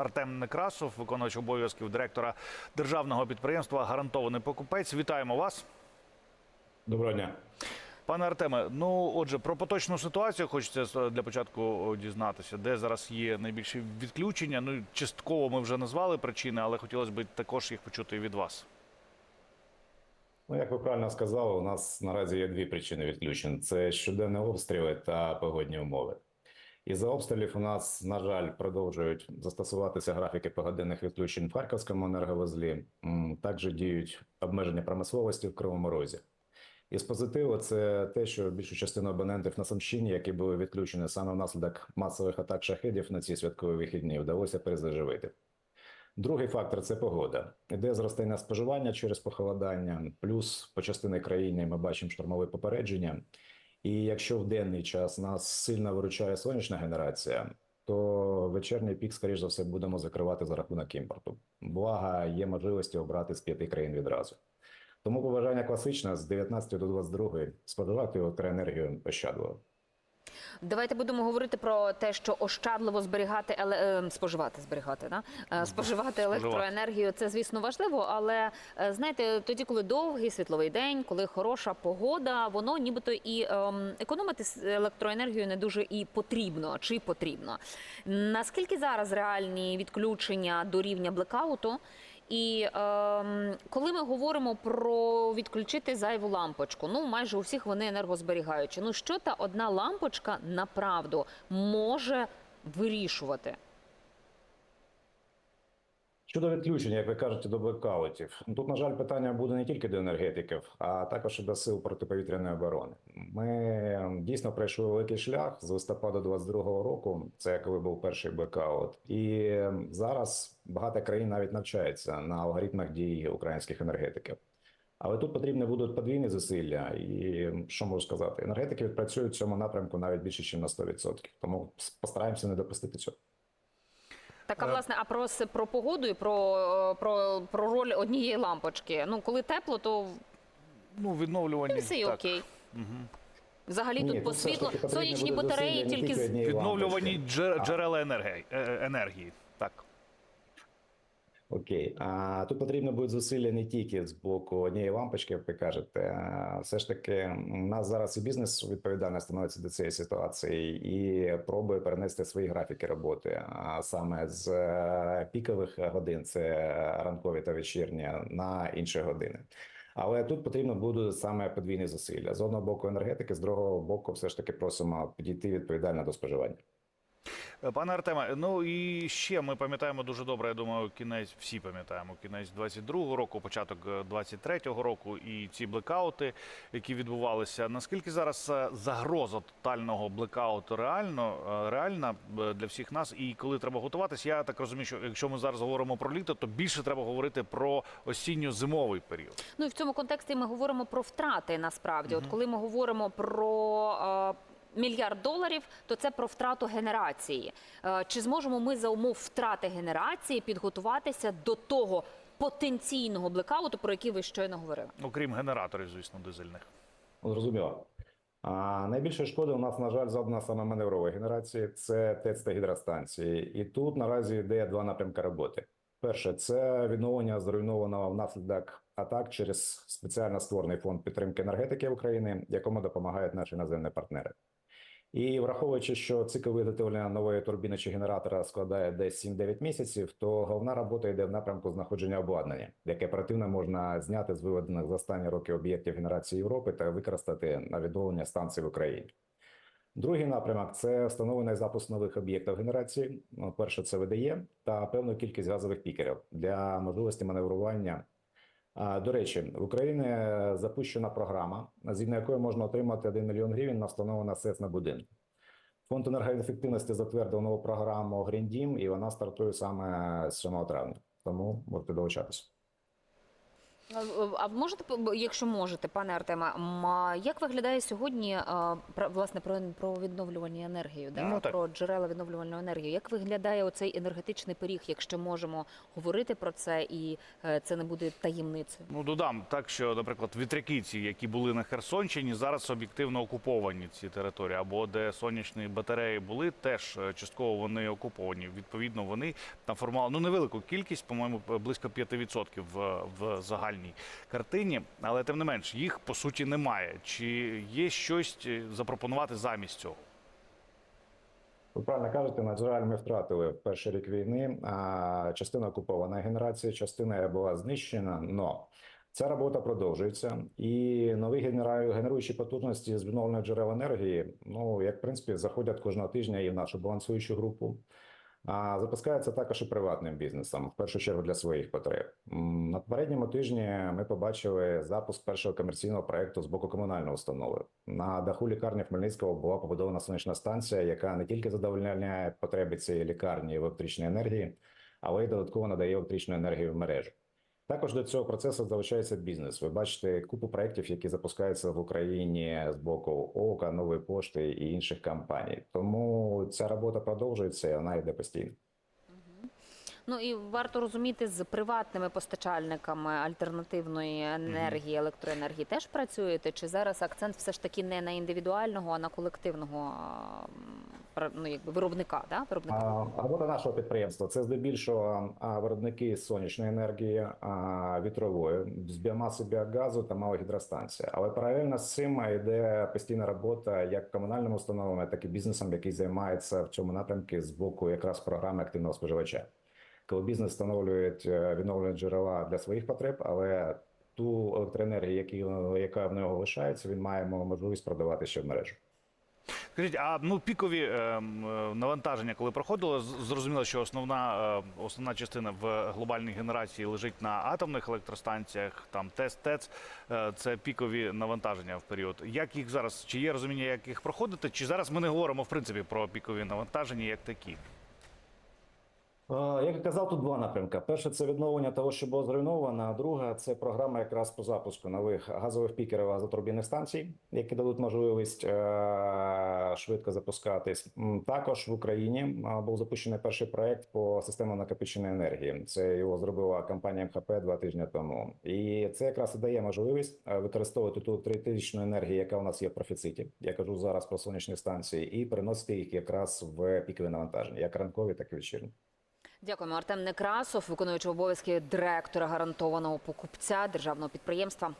Артем Некрасов, виконувач обов'язків директора державного підприємства Гарантований покупець. Вітаємо вас, Доброго дня. пане Артеме. Ну, отже, про поточну ситуацію хочеться для початку дізнатися, де зараз є найбільші відключення. Ну, частково ми вже назвали причини, але хотілося б також їх почути від вас. Ну, як ви правильно сказали, у нас наразі є дві причини відключень: це щоденні обстріли та погодні умови. І за обстрілів у нас, на жаль, продовжують застосуватися графіки погодинних відключень в Харківському енерговузлі. Також діють обмеження промисловості в Кривому Розі. І з позитиву це те, що більшу частину абонентів на Самщині, які були відключені саме внаслідок масових атак шахедів на ці святкові вихідні, вдалося перезаживити. Другий фактор це погода. Іде зростання споживання через похолодання, плюс по частині країни ми бачимо штормове попередження. І якщо в денний час нас сильно виручає сонячна генерація, то вечірній пік, скоріш за все, будемо закривати за рахунок імпорту. Благо, є можливості обрати з п'яти країн відразу. Тому побажання класичне з 19 до 22 споживати електроенергію ощадливо. Давайте будемо говорити про те, що ощадливо зберігати еле... е, споживати, зберігати, да? Е, споживати електроенергію. Це звісно важливо, але е, знаєте, тоді, коли довгий світловий день, коли хороша погода, воно нібито і ем, економити електроенергію не дуже і потрібно чи потрібно. Наскільки зараз реальні відключення до рівня блекауту? І ем, коли ми говоримо про відключити зайву лампочку, ну майже у всіх вони енергозберігаючі. Ну що та одна лампочка направду може вирішувати? Щодо відключення, як ви кажете, до блекаутів, тут, на жаль, питання буде не тільки до енергетиків, а також і до сил протиповітряної оборони. Ми дійсно пройшли великий шлях з листопада 22-го року. Це коли був перший блекаут, і зараз багато країн навіть навчаються на алгоритмах дій українських енергетиків. Але тут потрібні будуть подвійні зусилля, і що можу сказати, енергетики відпрацюють в цьому напрямку навіть більше, ніж на 100%. Тому постараємося не допустити цього. Так, а Е, власне, а про про погоду і про, е, про, про роль однієї лампочки. Ну, коли тепло, то Ну, відновлювані все так. окей. Мгм. Взагалі Ні, тут по таки потрібні сонячні батареї тільки з відновлювані джерела енергії. е, енергії. Так. Окей, а тут потрібно буде зусилля не тільки з боку однієї лампочки, як ви кажете. А Все ж таки, у нас зараз і бізнес відповідально становиться до цієї ситуації і пробує перенести свої графіки роботи, а саме з е, пікових годин, це ранкові та вечірні, на інші години. Але тут потрібно буде саме подвійне зусилля. З одного боку енергетики, з другого боку, все ж таки просимо підійти відповідально до споживання. Е, Пане Артеме, ну і ще ми пам'ятаємо дуже добре. Я думаю, кінець всі пам'ятаємо кінець 22-го року, початок е, 23-го року, і ці блекаути, які відбувалися. Наскільки зараз е, загроза тотального блекауту реально е, реальна е, для всіх нас? І коли треба готуватись, я так розумію, що якщо ми зараз говоримо про літо, то більше треба говорити про осінньо-зимовий період. Ну і в цьому контексті ми говоримо про втрати насправді. От коли ми говоримо про е, мільярд доларів, то це про втрату генерації. Е, чи зможемо ми за умов втрати генерації підготуватися до того потенційного блекауту, про який ви щойно говорили? Окрім генераторів, звісно, дизельних. Зрозуміло. А найбільша шкода у нас, на жаль, завдана саме маневрової генерації це ТЕЦ та гідростанції. І тут наразі йде два напрямки роботи. Перше, це відновлення зруйнованого внаслідок атак через спеціально створений фонд підтримки енергетики України, якому допомагають наші іноземні партнери. І враховуючи, що цикл виготовлення нової турбіни чи генератора складає десь 7-9 місяців, то головна робота йде в напрямку знаходження обладнання, яке оперативно можна зняти з виведених за останні роки об'єктів генерації Європи та використати на відновлення станцій в Україні. Другий напрямок це встановлення і запуск нових об'єктів генерації. Ну, Перше, це ВДЄ та певну кількість газових пікерів для можливості маневрування. До речі, в Україні запущена програма, згідно якої можна отримати 1 мільйон гривень на встановлення СЕС на будинку. Фонд енергоефективності затвердив нову програму Green Dім, і вона стартує саме з 7 травня. Тому можете долучатися. А- можете, якщо можете, пане Артеме, м, як виглядає сьогодні власне про, про відновлювальну енергію, да? Ну, про джерела відновлювальної енергії? Як виглядає оцей енергетичний пиріг, якщо можемо говорити про це, і е, це не буде таємницею? Ну додам так, що, наприклад, вітряки ці, які були на Херсонщині, зараз об'єктивно окуповані ці території, або де сонячні батареї були, теж е, частково вони окуповані. Відповідно, вони там формували ну невелику кількість, по-моєму, близько 5% в, в загальній картині. Але тим не менш, їх по суті немає. Чи є щось е, запропонувати замість цього? Ви правильно кажете, на жаль, ми втратили перший рік війни а, частина окупованої генерації, частина була знищена. Но ця робота продовжується, і нові генеруючі потужності з відновлених джерел енергії, ну як в принципі, заходять кожного тижня і в нашу балансуючу групу. А запускається також і приватним бізнесом, в першу чергу для своїх потреб. На попередньому тижні ми побачили запуск першого комерційного проекту з боку комунальної установи. На даху лікарні Хмельницького була побудована сонячна станція, яка не тільки задовольняє потреби цієї лікарні в електричній енергії, але й додатково надає електричну енергію в мережу. Також до цього процесу залучається бізнес. Ви бачите купу проєктів, які запускаються в Україні з боку ОКА, Нової пошти і інших компаній. Тому ця робота продовжується, і вона йде постійно. Ну і варто розуміти, з приватними постачальниками альтернативної енергії, електроенергії теж працюєте? Чи зараз акцент все ж таки не на індивідуального, а на колективного ну, якби виробника? Да? виробника? Робота нашого підприємства це здебільшого виробники сонячної енергії, вітрової, з біомаси біогазу та малої гідростанції. Але паралельно з цим йде постійна робота як комунальними установами, так і бізнесом, який займається в цьому напрямку з боку якраз програми активного споживача. Коли бізнес встановлює е, відновлені джерела для своїх потреб, але ту електроенергію, які- яка в нього лишається, він має можливість продавати ще в мережу. Скажіть, а ну пікові е, е, навантаження, коли проходило, зрозуміло, що основна, е, основна частина в глобальній генерації лежить на атомних електростанціях, там ТЕС, ТЕЦ, е, це пікові навантаження в період. Як їх зараз? Чи є розуміння, як їх проходити? Чи зараз ми не говоримо в принципі про пікові навантаження як такі? Е, Як я казав, тут два напрямки. Перше це відновлення того, що було зруйновано. А друга це програма якраз по запуску нових газових пікерів газотурбінних станцій, які дадуть можливість е, швидко запускатись. Також в Україні е, був запущений перший проект по системам накопиченої енергії. Це його зробила компанія МХП два тижні тому. І це якраз і дає можливість використовувати ту електричну енергію, яка у нас є в профіциті. Я кажу зараз про сонячні станції, і переносити їх якраз в пікові навантаження, як ранкові, так і вечірні. Дякуємо. Артем Некрасов, виконуючий обов'язки директора гарантованого покупця державного підприємства